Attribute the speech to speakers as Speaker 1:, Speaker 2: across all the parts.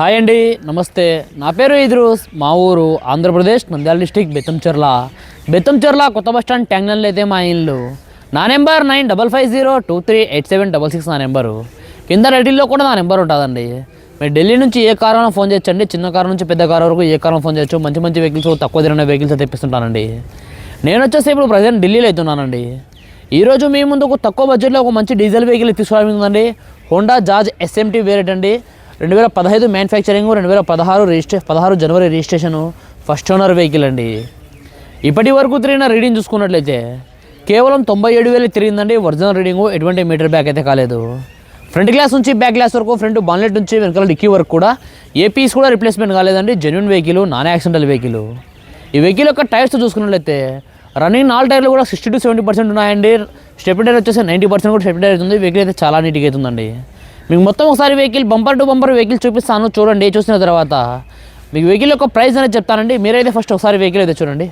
Speaker 1: Hi అండి నమస్తే. నా పేరు ఇద్రూస్ మా ఊరు ఆంధ్రప్రదేశ్ నంద్యాల డిస్టిక్ బెత్తంచెర్ల బెత్తంచెర్ల కొత్త బస్ స్టాండ్ ట్యాంగ్నల్ అయితే మా ఇల్లు. నా number nine double five zero two three eight seven double six నా నెంబరు. కింద రెడీలో కూడా నా నెంబర్ ఉంటుందండి. మీరు ఢిల్లీ నుంచి ఏ కారణం ఫోన్ చేయొచ్చండి. చిన్న కారు నుంచి పెద్ద కారు వరకు ఏ కారణం ఫోన్ చేయొచ్చు. మంచి మంచి వెహికల్స్ తక్కువ తిరిగిన వెహికల్స్ తెప్పిస్తుంటానండి. నేను వచ్చేసి ఇప్పుడు ప్రజెంట్ ఢిల్లీలో అవుతున్నానండి ఈరోజు మీ ముందుకు తక్కువ బడ్జెట్లో ఒక మంచి డీజిల్ వెహికల్ తీసుకోవడం ఉందండి హోండా జాజ్ ఎస్ఎంటీ వేరేట్ అండి రెండు వేల పదహైదు మ్యానుఫ్యాక్చరింగ్ రెండు వేల పదహారు రిజిస్ట్రే పదహారు జనవరి రిజిస్ట్రేషను ఫస్ట్ ఓనర్ వెహికల్ అండి. ఇప్పటి వరకు తిరిగిన రీడింగ్ చూసుకున్నట్లయితే కేవలం తొంభై ఏడు వేలు తిరిగిందండి. ఒరిజినల్ రీడింగు ఎటువంటి మీటర్ బ్యాక్ అయితే కాలేదు. ఫ్రంట్ గ్లాస్ నుంచి బ్యాక్ గ్లాస్ వరకు ఫ్రంట్ బాన్లెట్ నుంచి వెనకాల డిక్కీ వరకు కూడా ఏ పీస్ కూడా రిప్లేస్మెంట్ కాలేదండి. Genuine vehicle non accidental vehicle. ఈ వెహికల్ యొక్క టైర్స్ చూసుకున్నట్లయితే రన్నింగ్ నాలుగు టైర్లు కూడా సిక్స్టీ టు సెవెంటీ పర్సెంట్ ఉన్నాయండి. స్టెప్ టైర్ వచ్చేసి నైంటీ పర్సెంట్ కూడా స్టెప్ టైర్ అవుతుంది. వెహికల్ అయితే చాలా నీట్గా అవుతుందండి. మీకు మొత్తం ఒకసారి vehicle bumper to bumper vehicle చూపిస్తాను. చూడండి చూసిన తర్వాత. మీకు వెహికల్ యొక్క ప్రైస్ అనేది చెప్తానండి. మీరైతే ఫస్ట్ ఒకసారి వెహికల్ అయితే చూడండి.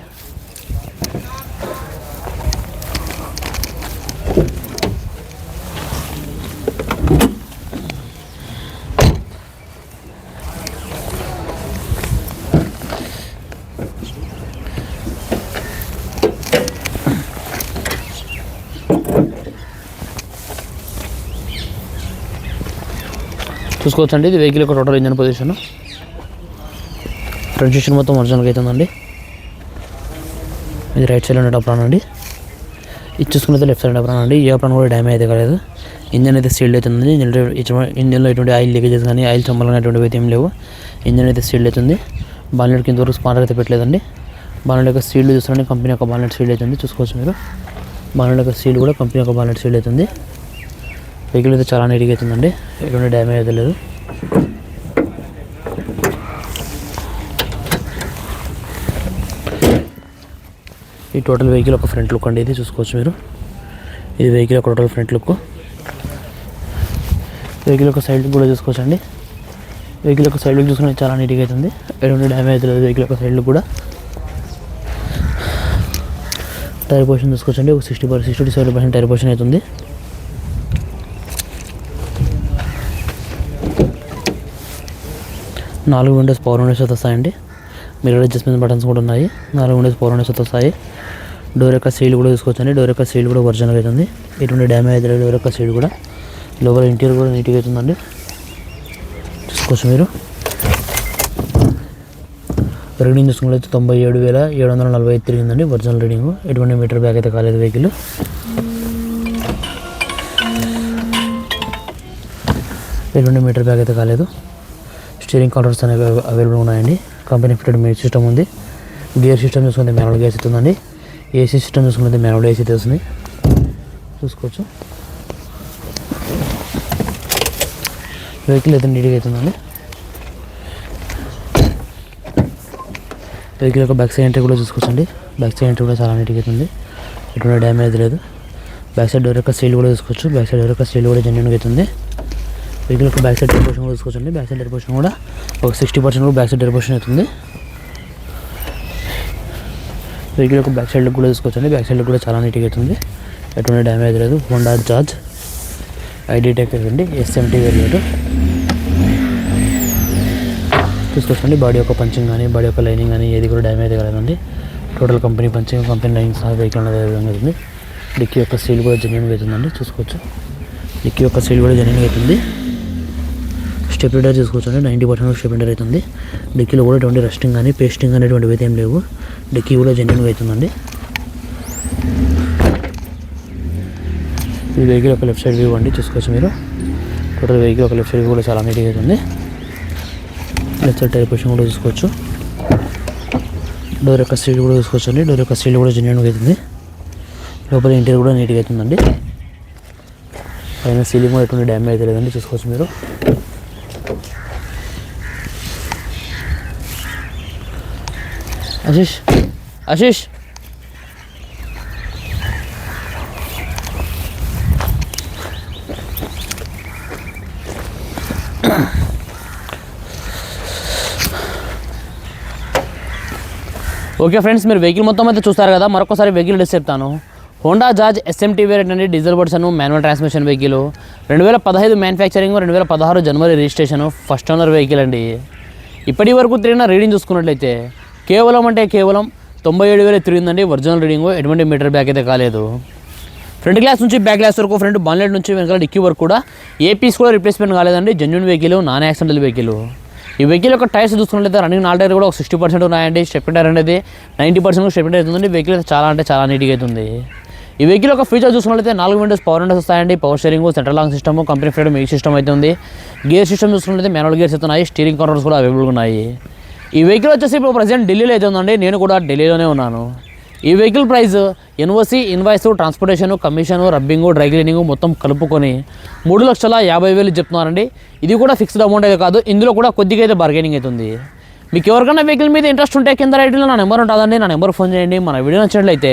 Speaker 1: చూసుకోవచ్చండి. ఇది వెహికల్ యొక్క total engine position front station మొత్తం ఒరిజినల్గా అవుతుందండి ఇది రైట్ సైడ్ ఉండే అప్రాన్ అండి. ఇది చూసుకున్నది లెఫ్ట్ సైడ్ అప్రాన్ అండి. ఈ అప్రాన్ కూడా డ్యామేజ్ అయితే కాలేదు. ఇంజన్ అయితే సీల్డ్ అవుతుంది ఇంజన్ ఇంజన్లో ఎటువంటి ఆయిల్ లీకేజెస్ కానీ ఆయిల్ చమ్మలు కానీ అయితే ఏం లేవు. ఇంజన్ అయితే సీల్డ్ అవుతుంది బాలెట్ కింద వరకు స్పానర్ అయితే పెట్టలేదండి. బాలెట్ యొక్క సీల్డ్ చూస్తున్నాండి కంపెనీ యొక్క బాలెట్ సీల్డ్ అవుతుంది. చూసుకోవచ్చు మీరు. బాలెట్ యొక్క సీల్ కూడా కంపెనీ యొక్క బాలెట్ సీల్డ్ అవుతుంది. వెహికల్ అయితే చాలా నీట్గా అవుతుందండి ఎటువంటి డ్యామేజ్ అయితే లేదు. ఈ టోటల్ వెహికల్ ఒక ఫ్రంట్ లుక్ అండి ఇది చూసుకోవచ్చు మీరు. ఇది వెహికల్ ఒక టోటల్ ఫ్రంట్ లుక్ వెహికల్ ఒక సైడ్ కూడా చూసుకోవచ్చు అండి వెహికల్ యొక్క సైడ్ లుక్ చూసుకుంటే చాలా నీట్గా అవుతుంది ఎటువంటి డ్యామేజ్ అయితే లేదు వెహికల్ యొక్క సైడ్ లుక్ కూడా. టైర్ పొజిషన్ చూసుకోవచ్చండి. ఒక sixty per sixty to seventy percent tyre position అవుతుంది నాలుగు విండోస్ పవర్ విండోస్ అయితే వస్తాయండి మిర్రర్ అడ్జస్ట్మెంట్ బటన్స్ కూడా ఉన్నాయి. నాలుగు విండోస్ పవర్ విండోస్ వస్తాయి. డోర్ యొక్క సీల్ కూడా తీసుకోవచ్చండి. డోర్ యొక్క సీల్ కూడా ఒరిజినల్ అవుతుంది. ఎటువంటి డ్యామేజ్ అయితే డోర్ యొక్క సీల్ కూడా లోపల ఇంటీరియర్ కూడా నీట్గా అవుతుందండి. చూసుకోవచ్చు మీరు. రీడింగ్ చూసుకున్నట్లయితే తొంభై ఏడు వేల ఏడు వందల నలభై ఐదు తిరిగిందండి. ఒరిజినల్ రీడింగ్ ఎటువంటి మీటర్ బ్యాగ్ అయితే కాలేదు వెహికల్ ఎటువంటి మీటర్ బ్యాగ్ అయితే కాలేదు. స్టీరింగ్ కంట్రోల్స్ అనేవి అవైలబుల్ ఉన్నాయండి. కంపెనీ ఫిటెడ్ మీ సిస్టమ్ ఉంది. గేర్ సిస్టమ్ చూసుకుంటే మాన్యువల్ గేర్స్ ఉందండి. ఏసీ సిస్టమ్ చూసుకుంటే మ్యానువల్ ఏసీ తెలుస్తుంది చూసుకోవచ్చు. వెహికల్ అయితే నీట్గా అవుతుందండి వెహికల్ యొక్క బ్యాక్ సైడ్ ఎంట్రీ కూడా చూసుకోవచ్చండి. బ్యాక్ సైడ్ ఎంట్రీ కూడా చాలా నీట్గా అవుతుంది ఎటువంటి డ్యామేజ్ లేదు. బ్యాక్ సైడ్ డోర్ యొక్క సీల్ కూడా చూసుకోవచ్చు. బ్యాక్ సైడ్ డోర్ యొక్క సీల్ కూడా జెన్యున్గా అవుతుంది వెహికల్ యొక్క బ్యాక్ సైడ్ డెరిపోషన్ కూడా తీసుకోవచ్చండి బ్యాక్ సైడ్ డెరిపోషన్ కూడా ఒక సిక్స్టీ పర్సెంట్ కూడా బ్యాక్ సైడ్ డెరిపోషన్ అవుతుంది. వెహికల్ యొక్క బ్యాక్ సైడ్ కూడా తీసుకోవచ్చండి బ్యాక్ సైడ్ కూడా చాలా నీట్గా అవుతుంది. ఎటువంటి డ్యామేజ్ లేదు. హోండా జార్జ్ ఐడి టెక్ అండి ఎస్ఎంటీ వేరియట్ చూసుకోవచ్చండి బాడీ యొక్క పంచింగ్ కానీ బాడీ యొక్క లైనింగ్ కానీ ఏది కూడా డ్యామేజ్ కాలేదండి total company punching company lining సహా వెహికల్ అనేది విధంగా అవుతుంది. డిక్కీ యొక్క సీల్ కూడా జెన్యున్గా అవుతుందండి. చూసుకోవచ్చు. డిక్కీ యొక్క సీల్ కూడా జెన్యున్గా అవుతుంది. స్టెప్ రీడర్ చూసుకోవచ్చండి నైంటీ పర్సెంట్ స్టెప్ అవుతుంది డిక్కీలో కూడా ఎటువంటి రెస్టింగ్ కానీ పేస్టింగ్ అనేటువంటివి అయితే ఏం లేవు. డిక్కీ కూడా జెన్యున్గా అవుతుందండి ఈ వెహికల్ ఒక లెఫ్ట్ సైడ్ వ్యూ అండి. చూసుకోవచ్చు మీరు. టోటల్ వెహికల్ ఒక లెఫ్ట్ సైడ్ వ్యూ కూడా చాలా నీట్గా అవుతుంది లెఫ్ట్ సైడ్ టైర్ పొజిషన్ కూడా చూసుకోవచ్చు. డోర్ యొక్క సీల్ కూడా చూసుకోవచ్చు అండి. డోర్ యొక్క సీల్ కూడా జెన్యున్గా అవుతుంది లోపల ఇంటీరియర్ కూడా నీట్గా అవుతుందండి పైన సీలింగ్ కూడా ఎటువంటి డ్యామేజ్ అయితే లేదండి. చూసుకోవచ్చు మీరు. ఆశీష్ ఆశీష్ ఓకే ఫ్రెండ్స్ మీరు వెహికల్ మొత్తం అయితే చూస్తారు కదా మరొకసారి వెహికల్ డెస్ చెప్తాను హోండా జాజ్ ఎస్ఎంటీ వేరియంట్ అండి diesel version manual transmission vehicle. రెండు వేల పదహైదు మ్యానుఫ్యాక్చరింగ్ రెండు వేల పదహారు జనవరి రిజిస్ట్రేషన్ ఫస్ట్ ఓనర్ వెహికల్ అండి. ఇప్పటి వరకు తిరిగిన రీడింగ్ చూసుకున్నట్లయితే కేవలం అంటే కేవలం తొంభై ఏడు వేలు తిరిగిందండి. ఒరిజినల్ రీడింగ్ ఎటువంటి మీటర్ బ్యాక్ అయితే కాలేదు. ఫ్రంట్ గ్లాస్ నుంచి బ్యాక్ గ్లాస్ వరకు ఫ్రంట్ బాన్లెట్ నుంచి వెనకాల డిక్కీ వరకు కూడా ఏ పీస్ కూడా రిప్లేస్మెంట్ కాలేదండి. Genuine vehicle non accidental vehicle ఈ వెహికల్ యొక్క టైర్స్ చూసుకున్నట్లయితే రన్నింగ్ నాలుగు టైర్ కూడా ఒక సిక్స్టీ పర్సెంట్ ఉన్నాయండి. స్టెప్ టైర్ అనేది నైంటీ పర్సెంట్ స్టెప్ టైర్ అవుతుంది వెహికల్ అయితే చాలా అంటే చాలా నీట్గా అవుతుంది. ఈ వెహికల్ యొక్క ఫీచర్ చూసుకున్నట్లయితే నాలుగు విండోస్ పవర్ విండోస్ వస్తాయండి. Power steering central lock system company freedom music system అయితే ఉంది. గేర్ సిస్టమ్ చూసుకున్నట్లయితే మ్యానువల్ గేర్స్ అయితే ఉన్నాయి స్టీరింగ్ కంట్రోల్స్ కూడా అవైలబుల్గా ఉన్నాయి. ఈ వెహికల్ వచ్చేసి ఇప్పుడు ప్రజెంట్ ఢిల్లీలో అయితే ఉందండి. నేను కూడా ఢిల్లీలోనే ఉన్నాను. ఈ vehicle price NOC invoice transportation commission rubbing dry cleaning మొత్తం కలుపుకొని మూడు లక్షల యాభై వేలు చెప్తున్నారండి. ఇది కూడా ఫిక్స్డ్ అమౌంట్ అయితే కాదు. ఇందులో కూడా కొద్దిగా అయితే బార్గెనింగ్ అవుతుంది మీకు ఎవరికైనా వెహికల్ మీద ఇంట్రెస్ట్ ఉంటే కింద రైట్లో నా నెంబర్ ఉంటుందండి. నా నెంబర్ ఫోన్ చేయండి. మన వీడియో నచ్చినట్లయితే